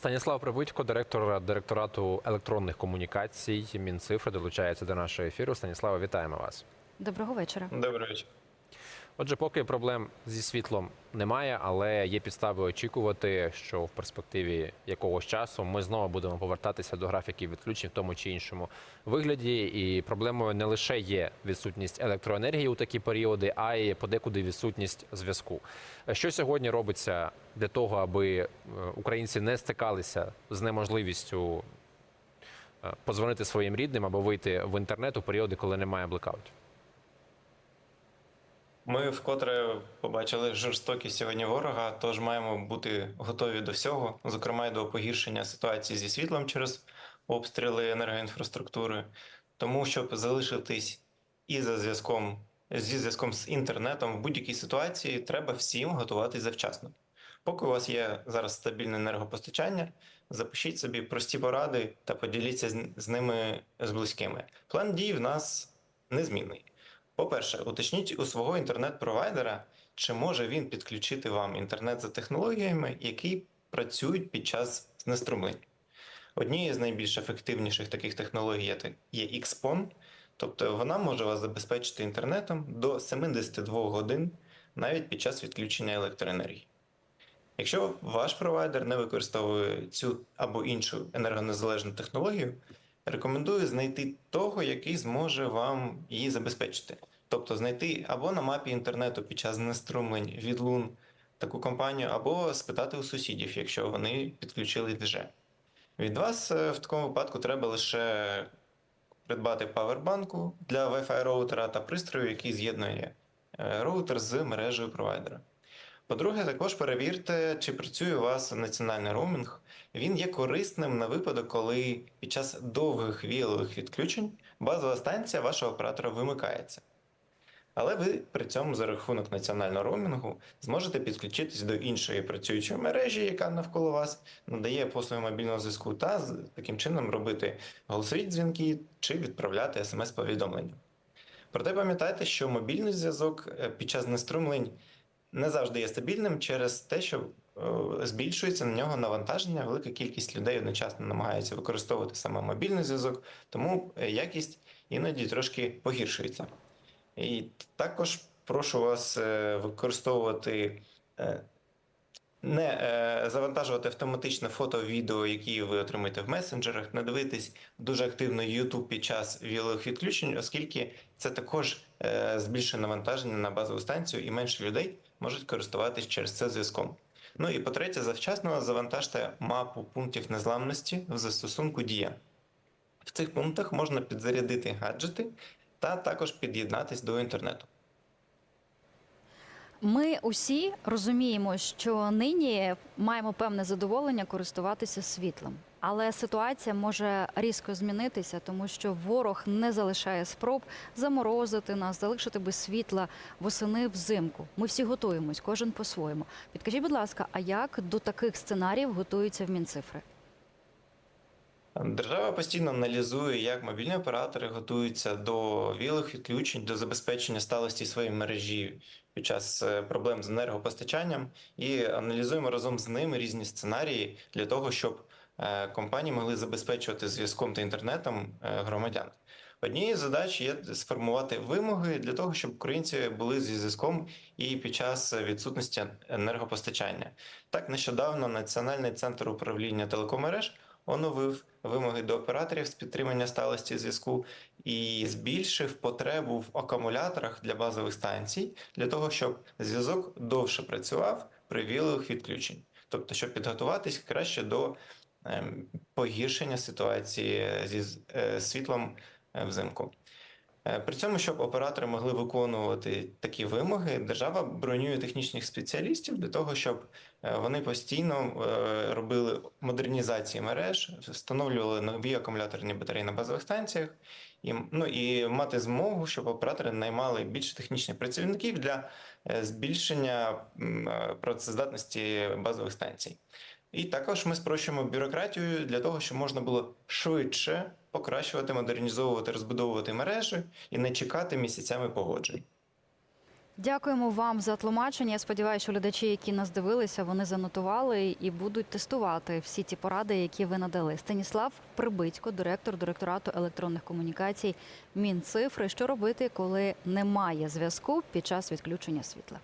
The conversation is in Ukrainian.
Станіслав Прибитько, директор директорату електронних комунікацій Мінцифри, долучається до нашого ефіру. Станіслава, вітаємо вас. Доброго вечора. Добрий вечір. Отже, поки проблем зі світлом немає, але є підстави очікувати, що в перспективі якогось часу ми знову будемо повертатися до графіків відключень в тому чи іншому вигляді. І проблемою не лише є відсутність електроенергії у такі періоди, а й подекуди відсутність зв'язку. Що сьогодні робиться для того, аби е, українці не стикалися з неможливістю е, подзвонити своїм рідним або вийти в інтернет у періоди, коли немає блекаутів? Ми вкотре побачили жорстокість сьогодні ворога, тож маємо бути готові до всього, зокрема й до погіршення ситуації зі світлом через обстріли енергоінфраструктури. Тому, щоб залишитись і за зв'язком зі зв'язком з інтернетом в будь-якій ситуації, треба всім готуватись завчасно. Поки у вас є зараз стабільне енергопостачання, запишіть собі прості поради та поділіться з- ними з близькими. План дій в нас незмінний. По-перше, уточніть у свого інтернет-провайдера, чи може він підключити вам інтернет за технологіями, які працюють під час знеструмлень. Однією з найбільш ефективніших таких технологій є XPON, тобто вона може вас забезпечити інтернетом до 72 годин навіть під час відключення електроенергії. Якщо ваш провайдер не використовує цю або іншу енергонезалежну технологію, рекомендую знайти того, який зможе вам її забезпечити. Тобто знайти або на мапі інтернету під час знеструмлень від лун таку компанію, або спитати у сусідів, якщо вони підключили вже. Від вас е, в такому випадку треба лише придбати павербанку для Wi-Fi роутера та пристрою, який з'єднує е, роутер з мережею провайдера. По-друге, також перевірте, чи працює у вас національний роумінг. Він є корисним на випадок, коли під час довгих віялових відключень базова станція вашого оператора вимикається. Але ви при цьому за рахунок національного роумінгу зможете підключитись до іншої працюючої мережі, яка навколо вас надає послуги мобільного зв'язку, та таким чином робити голосові дзвінки чи відправляти смс-повідомлення. Проте пам'ятайте, що мобільний зв'язок е, під час неструмлень не завжди є стабільним через те, що е, збільшується на нього навантаження. Велика кількість людей одночасно намагається використовувати саме мобільний зв'язок, тому е, якість іноді трошки погіршується. І також прошу вас е, використовувати. Не е, завантажувати автоматично фото, відео, які ви отримаєте в месенджерах, не дивитись дуже активно YouTube під час вілових відключень, оскільки це також е, збільшує навантаження на базову станцію, і менше людей можуть користуватись через це зв'язком. Ну і по-третє, завчасно завантажте мапу пунктів незламності в застосунку Дія. В цих пунктах можна підзарядити гаджети та також під'єднатись до інтернету. Ми усі розуміємо, що нині маємо певне задоволення користуватися світлом. Але ситуація може різко змінитися, тому що ворог не залишає спроб заморозити нас, залишити без світла восени взимку. Ми всі готуємось, кожен по-своєму. Підкажіть, будь ласка, а як до таких сценаріїв готуються в Мінцифри? Держава постійно аналізує, як мобільні оператори готуються до вілих відключень, до забезпечення сталості своєї мережі під час е, проблем з енергопостачанням, і аналізуємо разом з ними різні сценарії для того, щоб е, компанії могли забезпечувати зв'язком та інтернетом е, громадян. Однією задач є сформувати вимоги для того, щоб українці були зі зв'язком і під час відсутності енергопостачання. Так, нещодавно Національний центр управління телекомереж оновив вимоги до операторів з підтримання сталості зв'язку і збільшив потребу в акумуляторах для базових станцій для того, щоб зв'язок довше працював при вілових відключень, тобто, щоб підготуватись краще до ем, погіршення ситуації зі е, світлом е, взимку. Е, При цьому, щоб оператори могли виконувати такі вимоги, держава бронює технічних спеціалістів для того, щоб е, вони постійно е, робили модернізації мереж, встановлювали нові акумуляторні батареї на базових станціях, і, ну, і мати змогу, щоб оператори наймали більше технічних працівників для збільшення працездатності базових станцій. І також ми спрощуємо бюрократію для того, щоб можна було швидше покращувати, модернізовувати, розбудовувати мережі і не чекати місяцями погоджень. Дякуємо вам за тлумачення. Я сподіваюся, що глядачі, які нас дивилися, вони занотували і будуть тестувати всі ті поради, які ви надали. Станіслав Прибицько, директор директорату електронних комунікацій Мінцифри. Що робити, коли немає зв'язку під час відключення світла?